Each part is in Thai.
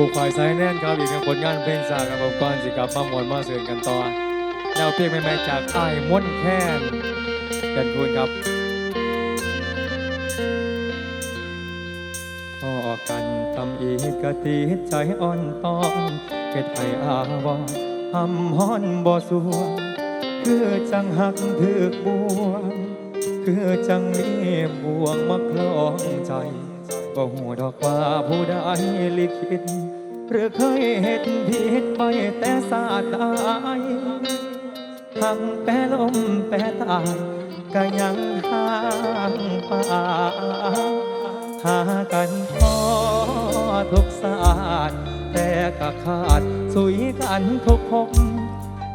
ปลูกฝ่ายสายแน่นครับอีกหนึ่งผลงานเพลงสากครับผมก่อนสิกับมามวนมาเสือนกันต่อแนวเพลงใหม่ๆจากอ้ม้วนแค้นกันคุณครับพอกันทำอีกกะตีใจอ่อนตอนเก็ดให้อาวรทำฮ้อนบ่สวงคือจังหักถึกบวงคือจังมีบ่วงมาคล้องใจก็หูดอกว่าผู้ใดลิขิต หรือเคยเห็นผิดไปแต่สาตายทั้งแปรลมแปรตายก็ยังห่างป่าหากันพอทุกศาสตร์แต่ก็ขาดสุยกันทุกภพ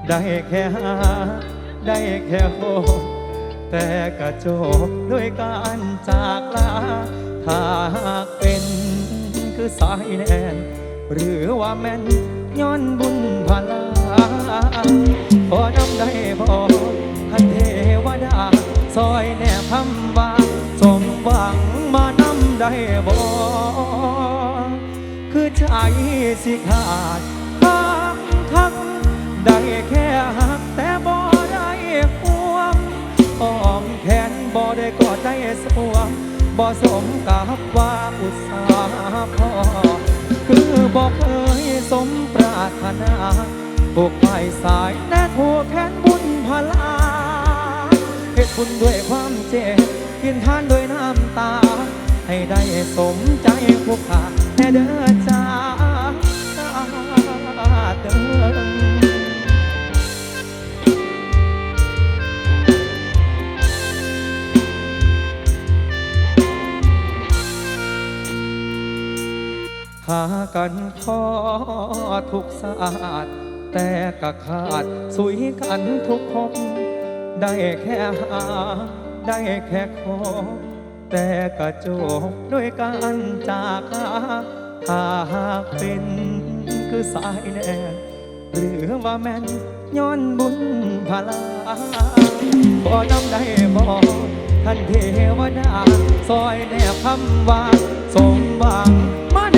ได้แค่หาได้แค่โหแต่ก็จบด้วยการจากลาถ้าหากเป็นคือสายแน่น หรือว่าแม่นย้อนบุญพลาพอนำได้พอให้เทวดา ซอยแนบคำว่าสมหวังมานำได้บ่คือใจสิขาดคักคักได้แค่หักแต่บ่ได้ควงอ้อมแขนบ่ได้กอดได้สวมบ่สมกับว่าอุตสาห์พอ คือบอกเคยสมปรารถนาผูกไม้สายแน่ผูกแขนบุญพลาเหตุบุญด้วยความเจ็บกินทานด้วยน้ำตา ให้ได้สมใจพวกขาแน่เด้อจ้าเด้อ หากันพอทุกศาสตร์แต่ก็ขาดสุยกันทุกภพได้แค่หา ได้แค่ขอ แต่ก็จบด้วยการจากลาหากเป็นคือสายแน่หรือว่าแม่นย้อนบุญพลาบ่นำได้บ่ท่านเทวดาซอยแนบคำว่าสมหวังมาแน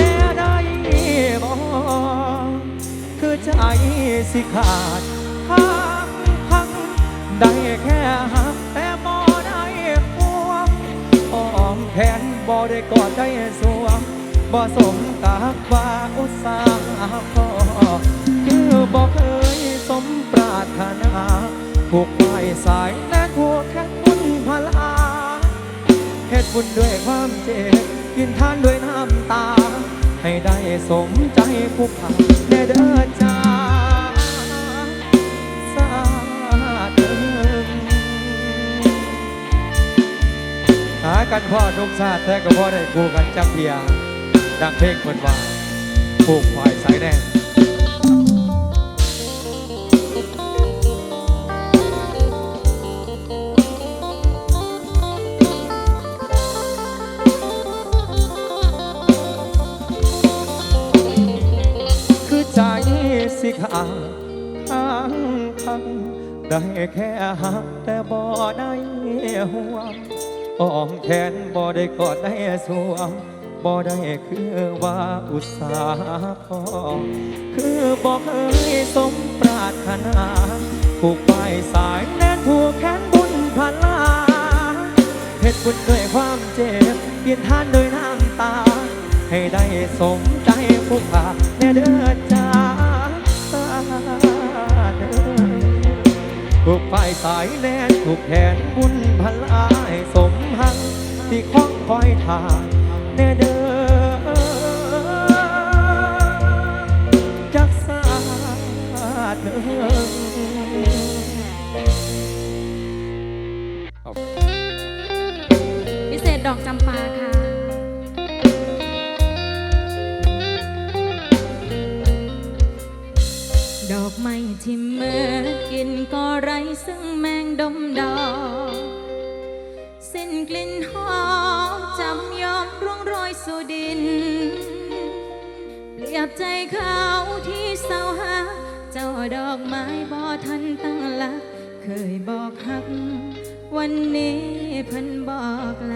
ใจสิขาดพักพักได้แค่หักแต่บ่ได้ควงอ้อมแขนบ่ได้กอดได้สวมบ่สมกับว่าอุตสาห์พอคือบ่เคยสมปรารถนาผูกไม้สายและผูกแขนบุญพลาเหตุบุญด้วยความเจ็บกินทานด้วยน้ำตา ให้ได้สมใจผู้ขาแน่เด้อจ้าสาธุหากันพ่อทุกชาติแท้ก็พ่อได้คู่กันจักเพียดังเพลงคนว่าผูกควายสายแน่ สิขาทั้งทั้งได้แค่หักแต่บ่ได้ห่วงอ้อมแขนบ่ได้กอดได้สวมบ่ได้คือว่าอุตสาหพอคือบ่เคยสมปรารถนาผูกไว้สายแน่นผูกแขนบุญพันลาเหตุบุญด้วยความเจ็บกินท่านด้วยน้ำตา ให้ได้สมใจผู้ขาแน่เด้อจ้ ผูกป้ายสายแน่นผูกแขนบุญพันลายสมหัง ที่คล้องคอยทานแน่เด้อจักสาเด้อพิเศษดอกจำปาค่ะ ใจเขาที่เศร้าหา เจ้าดอกไม้บ่ทันตั้งหลัก เคยบอกหัก วันนี้เพิ่นบอกลา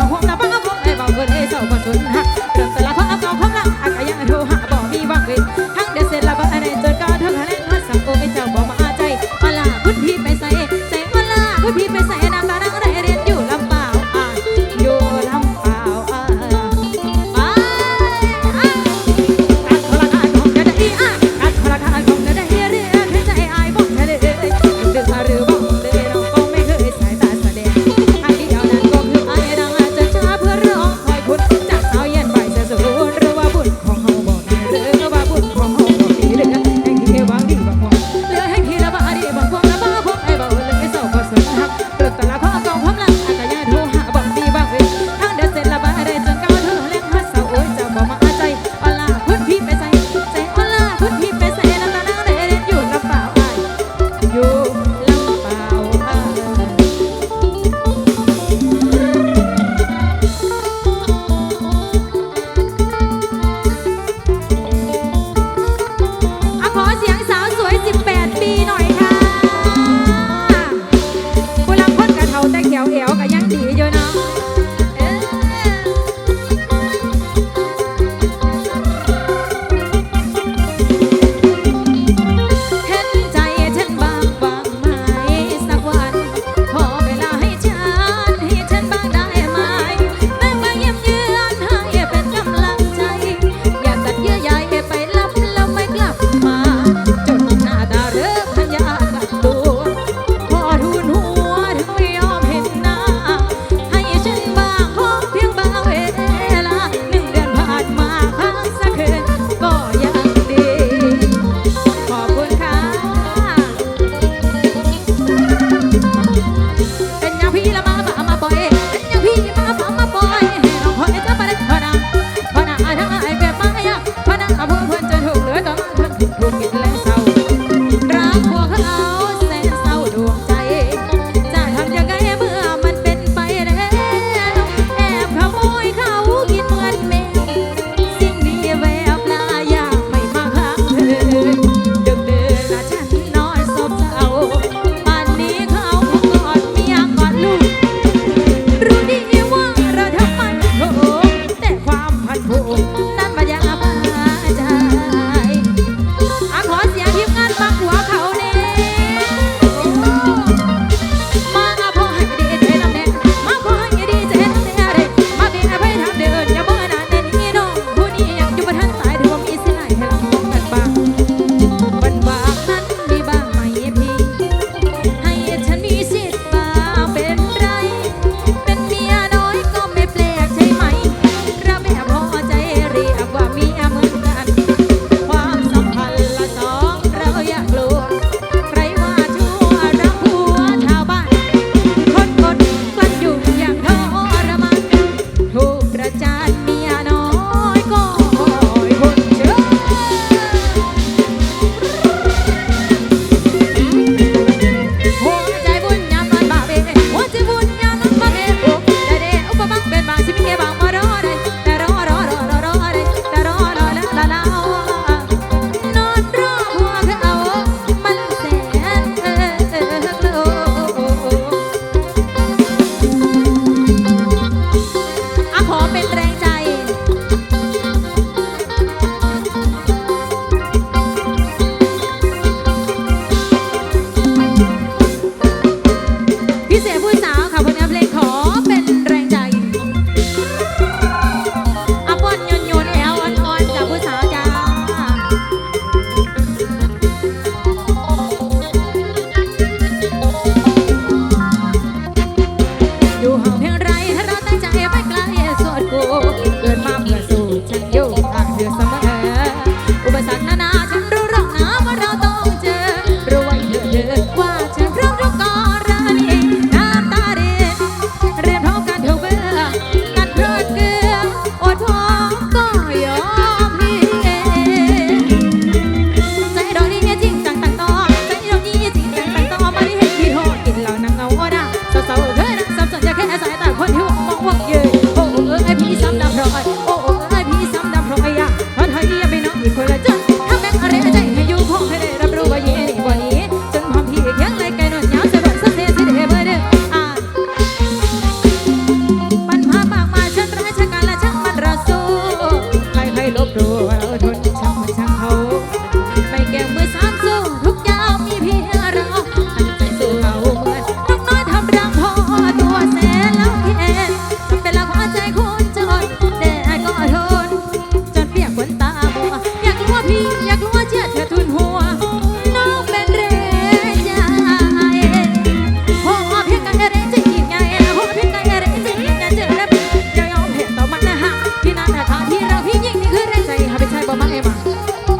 I'm not.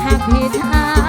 หักพี่ทา